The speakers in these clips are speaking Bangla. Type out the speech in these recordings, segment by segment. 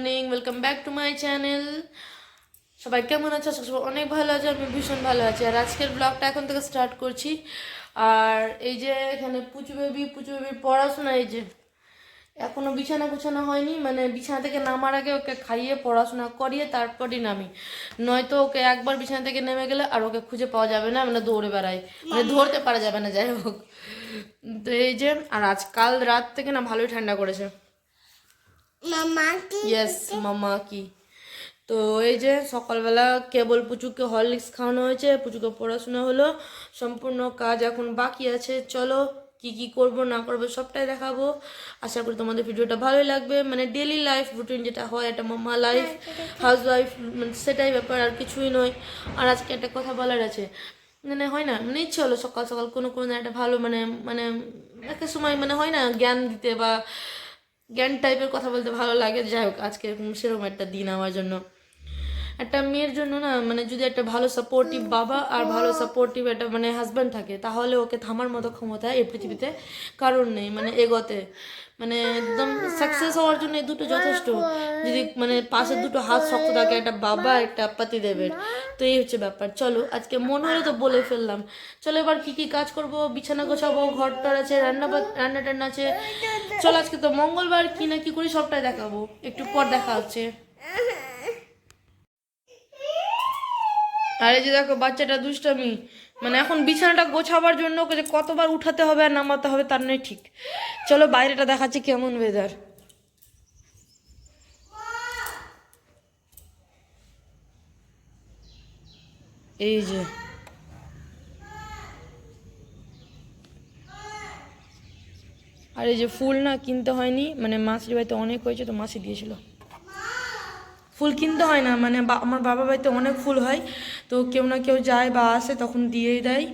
Morning welcome back to my channel সবাই কেমন আছে? সবাই অনেক ভালো আছে আমি ভীষণ ভালো আছি। আর আজকের ব্লগটা এখন থেকে স্টার্ট করছি। আর এই যে এখানে পুচু বেবি পুচু বেবির পড়াশোনা এই যে এখনও বিছানা গুছানো হয়নি মানে বিছানা থেকে নামার আগে ওকে খাইয়ে পড়াশোনা করিয়ে তারপরই নামি। নয়তো ওকে একবার বিছানা থেকে নেমে গেলে আর ওকে খুঁজে পাওয়া যাবে না মানে দৌড়ে বেড়ায়। মানে ধরতে পারা যাবে না যাই হোক। তো এই যে আর আজ কাল রাত থেকে না ভালোই ঠান্ডা করেছে। ইয়েস মামা কি তো এই যে সকালবেলা কেবল পুচুকে হরলিক্স খাওয়ানো হয়েছে পুচুকে পড়াশোনা হলো সম্পূর্ণ কাজ এখন বাকি আছে। চলো কি কি করব না করব সবটাই দেখাবো। আশা করি তোমাদের ভিডিওটা ভালোই লাগবে। মানে ডেলি লাইফ রুটিন যেটা হয় একটা মামা লাইফ হাউস ওয়াইফ মানে সেটাই ব্যাপার আর কিছুই নয়। আর আজকে একটা কথা বলার আছে। মানে হয় না মানে ইচ্ছে হলো সকাল সকাল কোনো কোনো একটা ভালো মানে মানে একটা সময় মানে হয় না জ্ঞান দিতে বা জ্ঞান টাইপের কথা বলতে ভালো লাগে। যাই হোক আজকে সেরকম একটা দিন আমার জন্য। একটা মেয়ের জন্য না মানে যদি একটা ভালো সাপোর্টিভ বাবা আর ভালো সাপোর্টিভ একটা মানে হাজব্যান্ড থাকে, তাহলে ওকে থামার মতো ক্ষমতা এই পৃথিবীতে কারণ নেই মানে এগোতে। মানে একদম সাকসেস হওয়ার জন্য এই দুটো যথেষ্ট। যদি মানে পাশে দুটো হাত শক্ত থাকে, একটা বাবা একটা পাতি দেবের। তো এই হচ্ছে ব্যাপার। চলো, আজকে মন হলে তো বলে ফেললাম। চলো এবার কি কি কাজ করব? বিছানা গোছাবো, ঘর টর আছে, রান্না রান্না টান্না আছে। চলো আজকে তো মঙ্গলবার, কি না কি করি সবটাই দেখাবো। একটু পর দেখা হচ্ছে। আর এই যে দেখো, বাচ্চাটা দুষ্টামি। মানে এখন বিছানাটা গোছাবার জন্য ওকে যে কতবার উঠাতে হবে আর নামাতে হবে তার নয় ঠিক। চলো বাইরেটা দেখাচ্ছি কেমন ওয়েদার এই যে। আর এই যে ফুল না কিনতে হয়নি মানে মাসির বাড়িতে অনেক হয়েছে তো মাসি দিয়েছিল। ফুল কিনতে হয় না মানে আমার বাবা বাড়িতে অনেক ফুল হয়, তো কেউ না কেউ যায় বা আসে, তখন দিয়েই দেয়।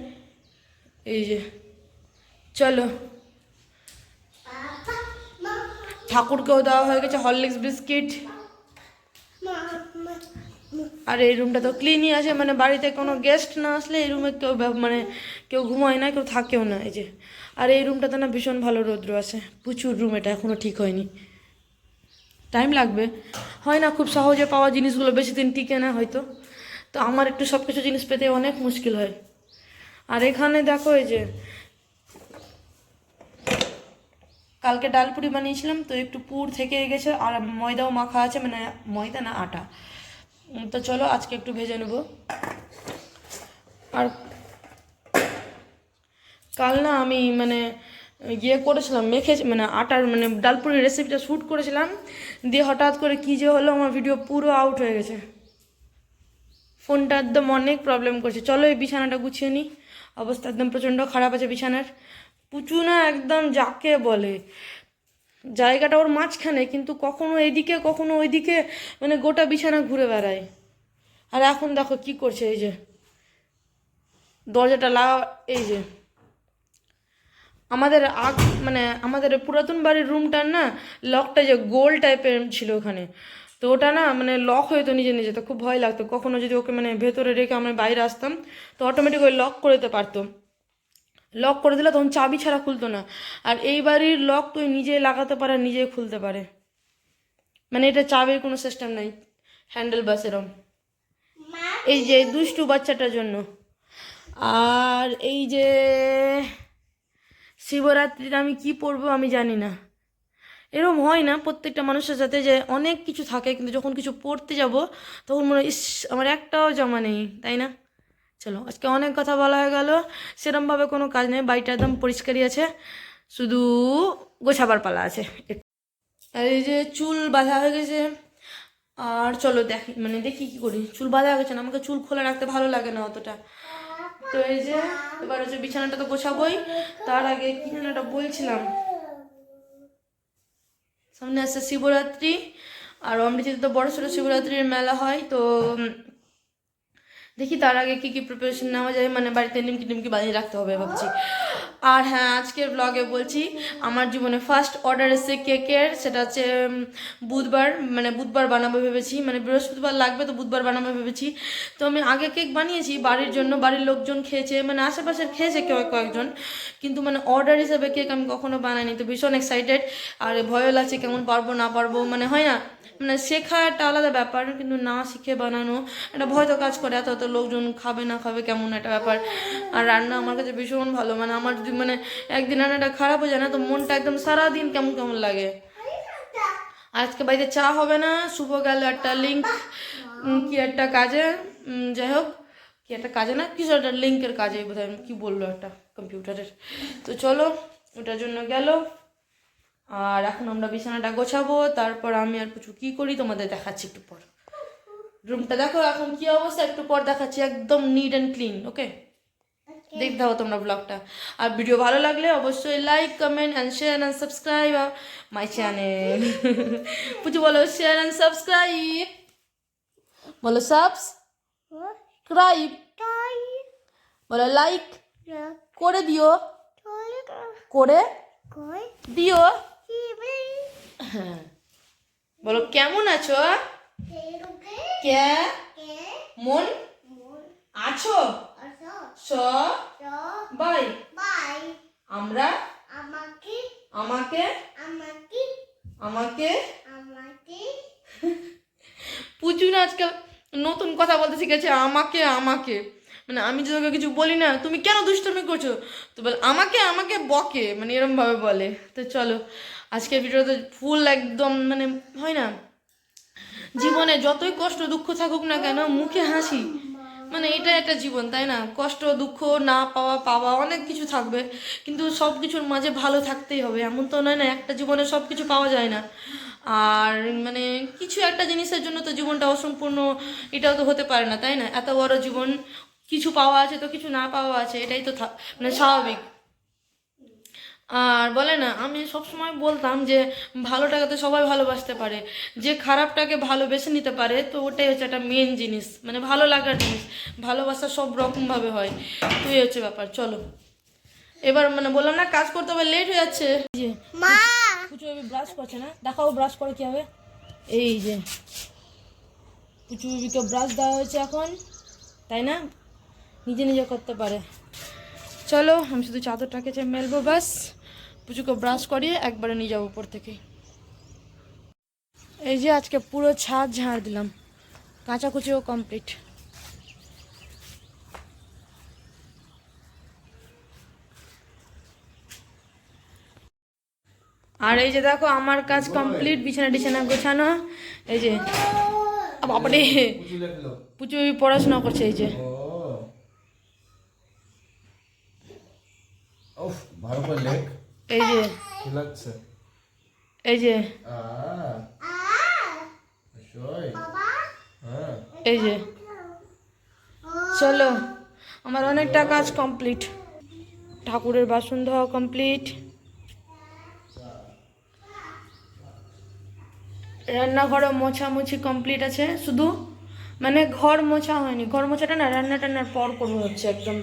এই যে, চলো। ঠাকুরকেও দেওয়া হয়ে গেছে হরলিক্স বিস্কিট। আর এই রুমটা তো ক্লিনই আছে মানে বাড়িতে কোনো গেস্ট না আসলে এই রুমে কেউ মানে কেউ ঘুমায় না, কেউ থাকেও না, এই যে। আর এই রুমটাতে না ভীষণ ভালো রৌদ্র আছে, প্রচুর রুম এটা এখনও ঠিক হয়নি। টাইম লাগবে। হয় না, খুব সহজে পাওয়া জিনিসগুলো বেশি দিন টিকে না হয়তো। তো আমার একটু সব কিছু জিনিস পেতে অনেক মুশকিল হয়। আর এখানে দেখো এই যে, কালকে ডালপুরি বানিয়েছিলাম, তো একটু পুর থেকে গেছে, আর ময়দাও মাখা আছে মানে ময়দা না আটা। তো চলো আজকে একটু ভেজে নেব। আর কাল না আমি মানে ইয়ে করেছিলাম, মেখে মানে আটার মানে ডালপুরির রেসিপিটা শ্যুট করেছিলাম, দিয়ে হঠাৎ করে কী যে হলো, আমার ভিডিও পুরো আউট হয়ে গেছে। ফোনটা একদম অনেক প্রবলেম করছে। চলো এই বিছানাটা গুছিয়ে নিই অবস্থা একদম প্রচণ্ড খারাপ আছে বিছানার। পুচু না একদম যাকে বলে। জায়গাটা ওর মাঝখানে, কিন্তু কখনো এদিকে, কখনো ওইদিকে মানে গোটা বিছানা ঘুরে বেড়ায়। আর এখন দেখো কি করছে, এই যে। দরজাটা লাগা এই যে। আমাদের আগ মানে আমাদের পুরাতন বাড়ির রুমটার না লকটা যে গোল টাইপের ছিল ওখানে। তো ওটা না মানে লক হয়ে তো নিজে নিজে, তো খুব ভয় লাগতো। কখনো যদি ওকে মানে ভেতরে রেখে আমরা বাইরে আসতাম, তো অটোমেটিক ওই লক করে দিতে পারতো। লক করে দিলে তখন চাবি ছাড়া খুলতো না। আর এই বাড়ির লক তুই নিজে লাগাতে পারে, নিজে খুলতে পারে। মানে এটা চাবির কোনো সিস্টেম নাই হ্যান্ডেল বাস এরম এই যে দুষ্টু বাচ্চাটার জন্য। আর এই যে শিবরাত্রিতে আমি কি পরবো আমি জানি না। এরকম হয় না প্রত্যেকটা মানুষের সাথে যে অনেক কিছু থাকে কিন্তু যখন কিছু পড়তে যাব তখন মনে হয়, ইস আমার একটাও জমা নেই তাই না? চলো আজকে অনেক কথা বলা হয়ে গেল। সেরমভাবে কোনো কাজ নেই বাড়িটা একদম পরিষ্কারই আছে। শুধু গোছাবার পালা আছে। আর এই যে চুল বাঁধা হয়ে গেছে। আর চলো দেখি মানে দেখি কি করি। চুল বাঁধা হয়ে গেছে না? আমাকে চুল খোলা রাখতে ভালো লাগে না অতটা। তো এই যে, এবার হচ্ছে বিছানাটা তো গোছাবই। তার আগে কি যেন একটা বলছিলাম। সামনে আসছে শিবরাত্রি, আর অমৃতিতে তো বড় ছোটো শিবরাত্রির মেলা হয়, তো দেখি তার আগে কি কি প্রিপারেশন নেওয়া যায়। মানে বাড়িতে নিমকি টিমকি বানিয়ে রাখতে হবে, ভাবছি। আর হ্যাঁ আজকের ব্লগে বলছি, আমার জীবনে ফার্স্ট অর্ডার এসেছে কেকের, সেটা হচ্ছে বুধবার মানে বুধবার বানাবো ভেবেছি মানে বৃহস্পতিবার লাগবে তো বুধবার বানাবো ভেবেছি। তো আমি আগে কেক বানিয়েছি বাড়ির জন্য, বাড়ির লোকজন খেয়েছে মানে আশেপাশের খেয়েছে কেউ কয়েকজন, কিন্তু মানে অর্ডার হিসেবে কেক আমি কখনো বানাইনি, তো ভীষণ এক্সাইটেড আর ভয়ও লাগছে কেমন পারব, না পারব মানে হয় না মানে শেখা একটা আলাদা ব্যাপার, কিন্তু না শিখে বানানো, একটা ভয় তো কাজ করে, এত এত লোকজন খাবে না খাবে কেমন একটা ব্যাপার। আর রান্না আমার কাছে ভীষণ ভালো মানে আমার মানে একদিন রান্নাটা খারাপ হয়ে যায় না, তো মনটা একদম সারাদিন কেমন কেমন লাগে। আজকে বাড়িতে চা হবে না, শুভ গেল একটা লিঙ্ক কি একটা কাজে যাই হোক, কি একটা কাজে না, কিছু একটা লিঙ্কের কাজে, বোধহয় কি বলল একটা কম্পিউটারের তো চলো, ওটার জন্য গেল। আর এখন আমরা বিছানাটা গোছাবো, তারপর আমি আর কিছু কি করি, তোমাদের দেখাচ্ছি একটু পর। রুমটা দেখো, এখন কি অবস্থা, একটু পর দেখাচ্ছি, একদম নিট অ্যান্ড ক্লিন ওকে দেখতে হবে তোমরা ব্লগটা আর ভিডিও ভালো লাগলে অবশ্যই like comment and share and subscribe my channel Puchu বলো শেয়ার অ্যান্ড সাবস্ক্রাইব বলো সাবস্ক্রাইব বলো লাইক করে দিও। করে দিও। বলো কেমন আছো কে? মন। আছো? স বাই। আমরা আমাকে আমাকে আমাকে আমাকে। আমাকে। পুচু না আজকাল নতুন কথা বলতে শিখেছে আমাকে আমাকে। মানে আমি যদি ওকে কিছু বলি না তুমি কেন দুষ্টমি করছ? তো বলে আমাকে আমাকে বকে মানে এরম ভাবে বলে। তো চলো আজকের ভিডিওতে ফুল একদম মানে হয় না? জীবনে যতই কষ্ট দুঃখ থাকুক না কেন মুখে হাসি। মানে এটা একটা জীবন, তাই না? কষ্ট, দুঃখ, না পাওয়া পাওয়া, অনেক কিছু থাকবে। কিন্তু সব কিছুর মাঝে ভালো থাকতেই হবে। এমন তো নয় না, একটা জীবনে সব কিছু পাওয়া যায় না। আর মানে কিছু একটা জিনিসের জন্য তো জীবনটা অসম্পূর্ণ, এটাও তো হতে পারে না, তাই না? এত বড় জীবন, কিছু পাওয়া আছে তো কিছু না পাওয়া আছে, এটাই তো মানে স্বাভাবিক। আর বলে না আমি সবসময় বলতাম যে ভালোটাকে তো সবাই ভালোবাসতে পারে যে খারাপটাকে ভালোবেসে নিতে পারে তো ওটাই হচ্ছে একটা মেন জিনিস মানে ভালো লাগার জিনিস ভালোবাসা সব রকমভাবে হয় তো এই হচ্ছে ব্যাপার চলো। এবার মানে বললাম না কাজ করতে হবে লেট হয়ে যাচ্ছে। মা! পুচু ব্রাশ করছে না দেখাও ব্রাশ করে কি হবে। এই যে পুচু বিকে ব্রাশ দেওয়া হয়েছে এখন তাই না? নিজে নিজে করতে পারে। চলো আমি শুধু চাদরটাকে মেলবো ব্যাস। পুচুকে ব্রাশ করিয়ে একবারে নিয়ে যাব উপর থেকে। এই যে আজকে পুরো ছাদ ঝাড় দিলাম। কাঁচাকুচিও কমপ্লিট আর এই যে দেখো, আমার কাজ কমপ্লিট বিছানা টিছানা গোছানো। এই যে, আ বাবারে পুচু পড়াশোনা করছে এই যে। ভালো করে লেখ। এই যে কি লাগছে এই যে হ্যাঁ। এই যে। চলো আমার অনেকটা কাজ কমপ্লিট ঠাকুরের বাসন ধোয়া কমপ্লিট রান্নাঘরও মোছামুছি কমপ্লিট আছে। শুধু মানে ঘর মোছা হয়নি। ঘর মোছাটা না রান্না টান্নার পর করব হচ্ছে একদম।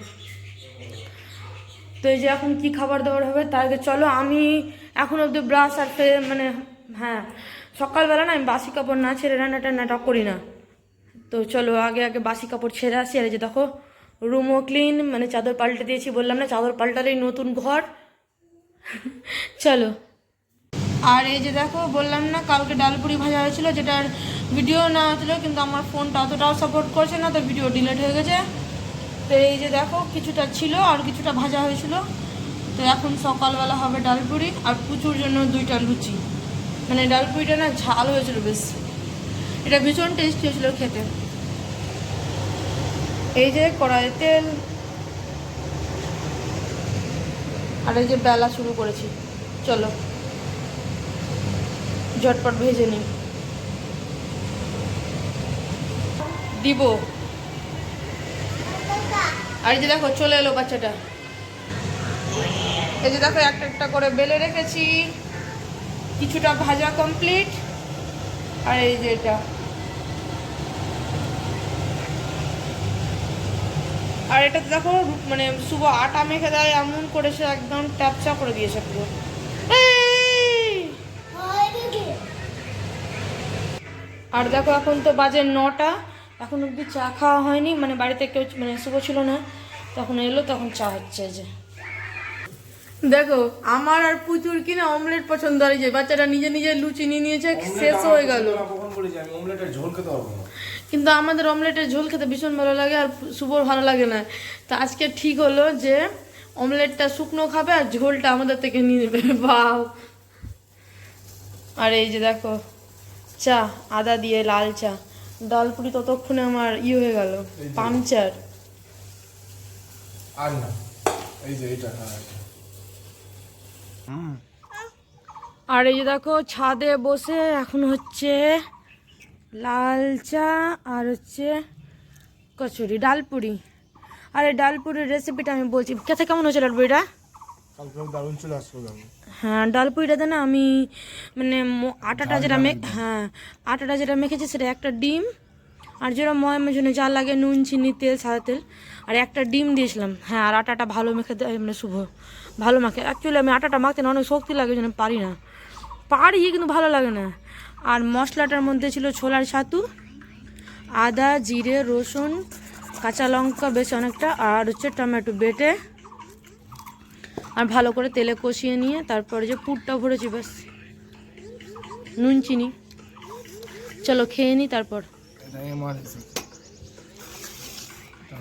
তো এই যে এখন কি খাবার দাবার হবে তার আগে চলো আমি এখন অব্দি ব্রাশ আর মানে হ্যাঁ সকালবেলা না আমি বাসি কাপড় না ছেড়ে রান্না টান্নাটা করি না। তো চলো আগে আগে বাসি কাপড় ছেড়ে আসি, আর এই যে দেখো রুমও ক্লিন মানে চাদর পাল্টে দিয়েছি বললাম না, চাদর পাল্টালেই নতুন ঘর। চলো। আর এই যে দেখো, বললাম না, কালকে ডালপুরি ভাজা হয়েছিল, যেটার ভিডিও না হয়েছিল, কিন্তু আমার ফোনটা অতটাও সাপোর্ট করছে না তো ভিডিও ডিলেট হয়ে গেছে। তো এই যে দেখো, কিছুটা ছিল আর কিছুটা ভাজা হয়েছিল। তো এখন সকালবেলা হবে ডালপুরি আর প্রচুর জন্য দুইটা লুচি। মানে ডালপুরিটা না ঝাল হয়েছিল বেশ। এটা ভীষণ টেস্টি হয়েছিল খেতে। এই যে কড়াই তেল। আর এই যে বেলা শুরু করেছি। চলো, ঝটপট ভেজে নিই। দিব। আর এই যে দেখো চলে এলো বাচ্চাটা। এই যে দেখো একটা একটা করে বেলে রেখেছি। কিছুটা ভাজা কমপ্লিট আর এই যে এটা। আর এটা দেখো মানে শুভ আটা মেখে দেয় এমন করে সে একদম ট্যাপচা করে দিয়েছে পুরো। আর দেখো এখন তো বাজে নটা। এখন অব্দি চা খাওয়া হয়নি মানে বাড়িতে কেউ মানে শুভ ছিল না তখন এলো তখন চা হচ্ছে যে। দেখো আমার আর পুচুর কিনা অমলেট পছন্দ? হয় যে বাচ্চাটা নিজে নিজে লুচি নিয়ে নিয়েছে শেষ হয়ে গেল। কিন্তু আমাদের অমলেটের ঝোল খেতে ভীষণ ভালো লাগে আর শুভর ভালো লাগে না। তো আজকে ঠিক হলো যে অমলেটটা শুকনো খাবে আর ঝোলটা আমাদের থেকে নিয়ে নেবে। বাও আর এই যে দেখো চা আদা দিয়ে লাল চা। ডাল পুরি ততক্ষণে আমার ই হয়ে গেল পাংচার। আর না এই যে এটা হ্যাঁ আর এই যে দেখো ছাদে বসে এখন হচ্ছে লাল চা আর হচ্ছে কচুরি ডালপুরি। আর এই ডালপুরির রেসিপিটা আমি বলছি। কেথা কেমন হয়েছে ডালপুরিটা? কালকে দারুণ চলে আসব আমি হ্যাঁ ডালপুরিটাতে না আমি মানে আটাটা যেটা মে হ্যাঁ আটাটা যেটা মেখেছি সেটা একটা ডিম আর যেটা ময়ামের জন্য যা লাগে নুন চিনি তেল সাদা তেল আর একটা ডিম দিয়েছিলাম। হ্যাঁ আর আটাটা ভালো মেখে দেয় মানে শুভ ভালো মাখে। অ্যাকচুয়ালি আমি আটাটা মাখতে না অনেক শক্তি লাগে যেন পারি না। পারি কিন্তু ভালো লাগে না। আর মশলাটার মধ্যে ছিল ছোলার ছাতু আদা জিরে রসুন কাঁচা লঙ্কা বেশ অনেকটা আর হচ্ছে টমেটো বেটে আর ভালো করে তেলে কষিয়ে নিয়ে তারপরে যে পুরটা ভরেছি ব্যাস। নুন চিনি। চলো খেয়ে নিই তারপর।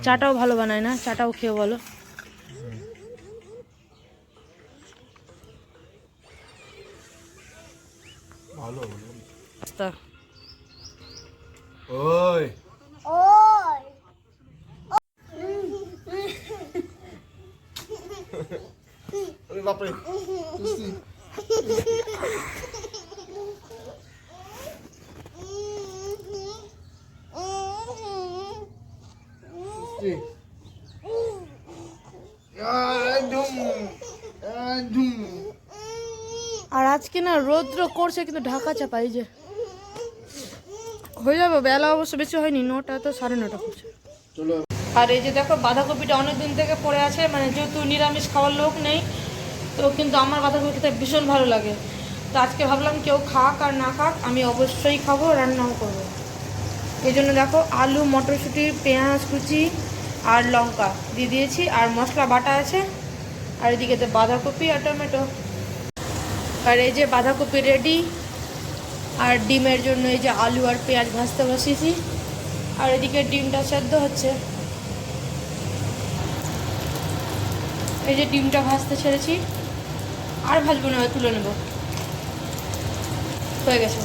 চাটাও ভালো বানায় না? চাটাও খেয়ে বলো। ভালো। ওই। ওই। ওরে বাপরে আর আজকে না রৌদ্র করছে কিন্তু ঢাকা চাপা এই যে। হয়ে যাবে বেলা অবশ্য বেশি হয়নি নটা তো সাড়ে নটা করছে। আর এই যে দেখো বাঁধাকপিটা অনেক দিন থেকে পড়ে আছে মানে যেহেতু নিরামিষ খাওয়ার লোক নেই তো কিন্তু আমার বাঁধাকপি খেতে ভীষণ ভালো লাগে। তো আজকে ভাবলাম কেউ খাক আর না খাক, আমি অবশ্যই খাব, রান্নাও করব। এই জন্য দেখো আলু, মটরশুঁটি, পেঁয়াজ, কুচি আর লঙ্কা দিয়ে দিয়েছি, আর মশলা বাটা আছে। আর এদিকে তো বাঁধাকপি আর টমেটো। আর এই যে বাঁধাকপি রেডি আর ডিমের জন্য এই যে আলু আর পেঁয়াজ ভাজতে বসিয়েছি আর এদিকে ডিমটা সেদ্ধ হচ্ছে। এই যে ডিমটা ভাজতে ছেড়েছি আর ভাজবো না তুলে নেব। হয়ে গেছে।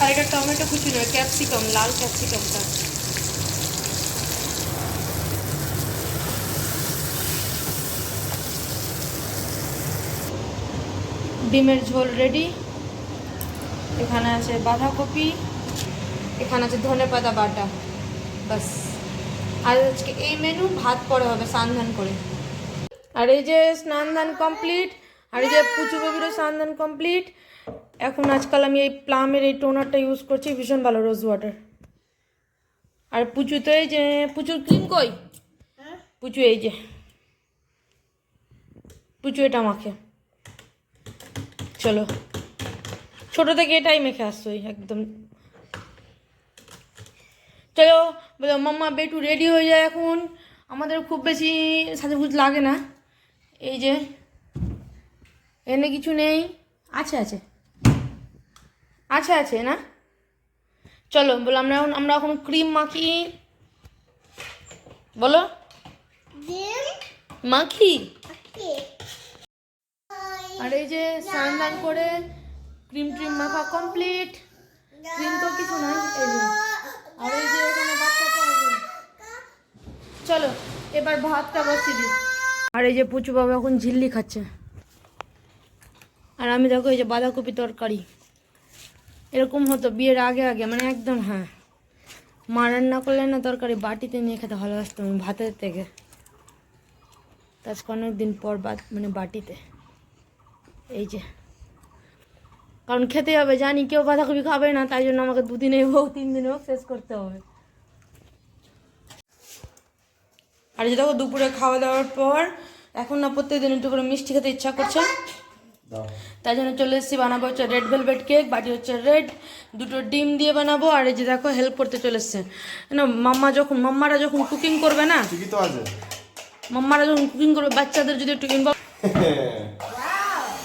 আর এটা টমেটো কুচি নয়, ক্যাপসিকাম, লাল ক্যাপসিকামটা। ডিমের ঝোল রেডি এখানে আছে বাঁধাকপি, এখানে আছে ধনে পাতা বাটা বাস আর আজকে এই মেনু ভাত পরে হবে স্নান ধান করে। আর এই যে স্নান দান কমপ্লিট আর এই যে পুচু বেবিরও স্নান দান কমপ্লিট এখন আজকাল আমি এই প্লামের এই টোনারটা ইউজ করছি ভীষণ ভালো রোজ ওয়াটার আর পুচু তো এই যে পুচুর ক্রিম কই? পুচু এই যে। পুচু এটা মাখে। চলো। ছোট থেকে এটাই মেখে আসছো একদম। চলো বলো মাম্মা বেটু রেডি হয়ে যায় এখন। আমাদের খুব বেশি সাজুগুজ লাগে না। এই যে এনে কিছু নেই। আছে আছে। আছে আছে না? চলো বলো আমরা এখন আমরা এখন ক্রিম মাখি। বলো। মাখি? আর এই যে স্নান দান করে ক্রিম ট্রিম মাখা কমপ্লিট। ক্রিম তো কিছু নাই এই যে। আর এই যে এখানে বাচ্চাটা চলো এবার ভাতটা বসিয়ে দিই। আর এই যে পুচু বাবা এখন ঝিল্লি খাচ্ছে। আর আমি দেখো এই যে বাঁধাকপি তরকারি। এরকম হতো বিয়ের আগে আগে মানে একদম হ্যাঁ। মা রান্না করলে না তরকারি বাটিতে নিয়ে খেতে ভালোবাসতাম আমি ভাতের থেকে। তার অনেক দিন পর বাদ মানে বাটিতে। এই যে। কারণ খেতে হবে, জানি কেউ বাঁধাকপি খাবে না, তাই জন্য আমাকে দুদিনে হোক তিন দিনে হোক শেষ করতে হবে। আর যে দেখো দুপুরে খাওয়া দাওয়ার পর এখন না প্রত্যেকদিন একটু করে মিষ্টি খেতে ইচ্ছা করছে। তাই জন্য চলে এসেছি বানাবো হচ্ছে রেড ভেলভেট কেক বাটি হচ্ছে রেড দুটো ডিম দিয়ে বানাবো আর এই যে দেখো হেল্প করতে চলে এসছে। না মাম্মা যখন মাম্মারা যখন কুকিং করবে না মাম্মারা যখন কুকিং করবে বাচ্চাদের যদি একটু ইনভলভ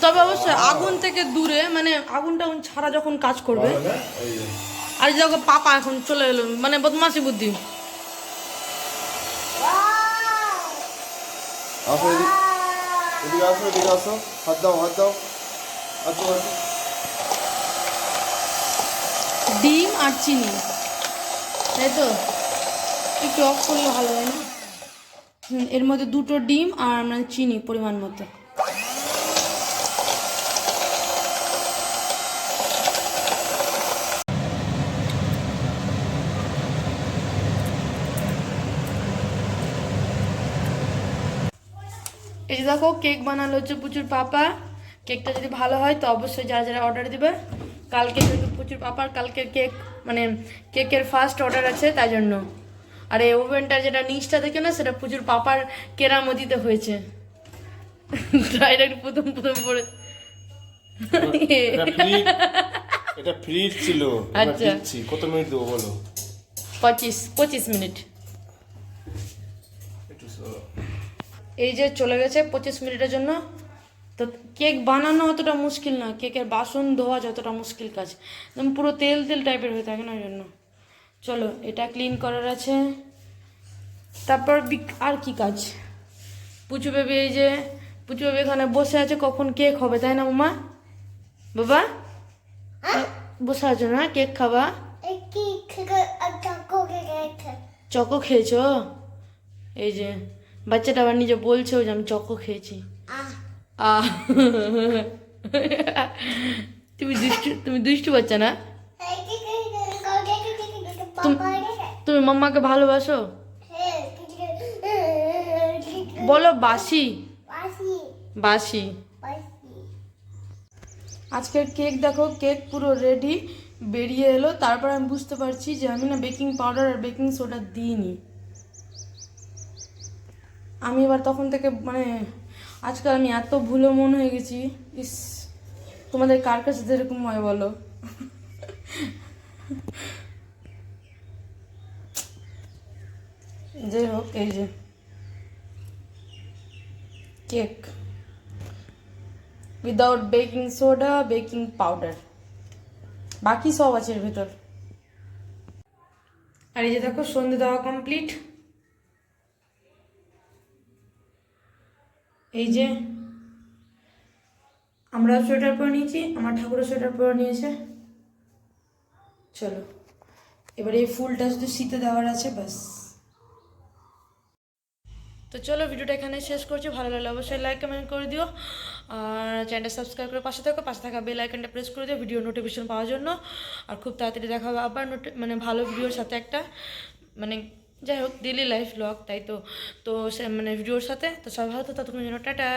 তবে অবশ্যই আগুন থেকে দূরে মানে আগুন টাগুন ছাড়া যখন কাজ করবে। আর যে দেখো পাপা এখন চলে এলো মানে বদমাসি বুদ্ধি। আসো এদিকে। এদিকে আসো এদিকে আসো। হাত দাও হাত দাও। আসো ডিম আর চিনি। তাই তো? একটু অফ করলে ভালো হয় না? এর মধ্যে দুটো ডিম আর মানে চিনি পরিমাণ মতো। দেখো কেক বানালো হচ্ছে প্রচুর পাপা। কেকটা যদি ভালো হয় তো অবশ্যই যারা যারা অর্ডার দেবে কালকে যেহেতু প্রচুর পাপার কালকের কেক মানে কেকের ফার্স্ট অর্ডার আছে তাই জন্য। আর এই ওভেনটার যেটা নিচটা দেখে না সেটা প্রচুর পাপার কেরামতিতে হয়েছে। ডাইরেক্ট প্রথম প্রথম পড়ে এটা ফ্রি ছিল। আচ্ছা। কত মিনিট দেবো বলো? পঁচিশ পঁচিশ মিনিট একটু সরো। এই যে চলে গেছে পঁচিশ মিনিটের জন্য। তো কেক বানানো অতটা মুশকিল না কেকের বাসন ধোয়া যতটা মুশকিল কাজ। একদম পুরো তেল তেল টাইপের হয়ে থাকে না ওই জন্য। চলো এটা ক্লিন করার আছে। তারপর আর কি কাজ? পুচু বেবি এই যে পুচু বেবি এখানে বসে আছে কখন কেক হবে তাই না মামা বাবা? বসে আছো না? কেক খাবা? চকো খেয়েছো? এই যে বাচ্চাটা আবার নিজে বলছেও যে আমি চকো খেয়েছি। তুমি দুষ্টু তুমি দুষ্টু বাচ্চা না? তুমি মাম্মাকে ভালোবাসো? বলো বাসি। বাসি। আজকের কেক দেখো কেক পুরো রেডি বেরিয়ে এলো। তারপর আমি বুঝতে পারছি যে আমি না বেকিং পাউডার আর বেকিং সোডা দিইনি। আমি এবার তখন থেকে মানে আজকাল আমি এত ভুলো মন হয়ে গেছি। ইস, তোমাদের কার কাছে যেরকম হয় বলো? যাই হোক, এই যে, cake. Without baking soda baking powder বাকি সব আছে এর ভেতর। আর এই যে দেখো, সন্ধে দেওয়া কমপ্লিট এই যে আমরা সোয়েটার পরে নিয়েছি, আমার ঠাকুরের সোয়েটার পরে নিয়েছে। চলো, এবার এই ফুলটা শুধু শীতে দেওয়ার আছে, ব্যাস। তো চলো, ভিডিওটা এখানে শেষ করছি। ভালো লাগলে অবশ্যই লাইক কমেন্ট করে দিও। আর চ্যানেলটা সাবস্ক্রাইব করে পাশে থাকো। পাশে থাকা বেল আইকনটা প্রেস করে দিও ভিডিও নোটিফিকেশন পাওয়ার জন্য। আর খুব তাড়াতাড়ি দেখা হবে আবার মানে ভালো ভিডিওর সাথে একটা মানে যাই হোক ডেলি লাইফ ব্লগ তাই তো। তো সে মানে ভিডিওর সাথে। তো সবাই ভালো ততক্ষণ জন্য টাটা।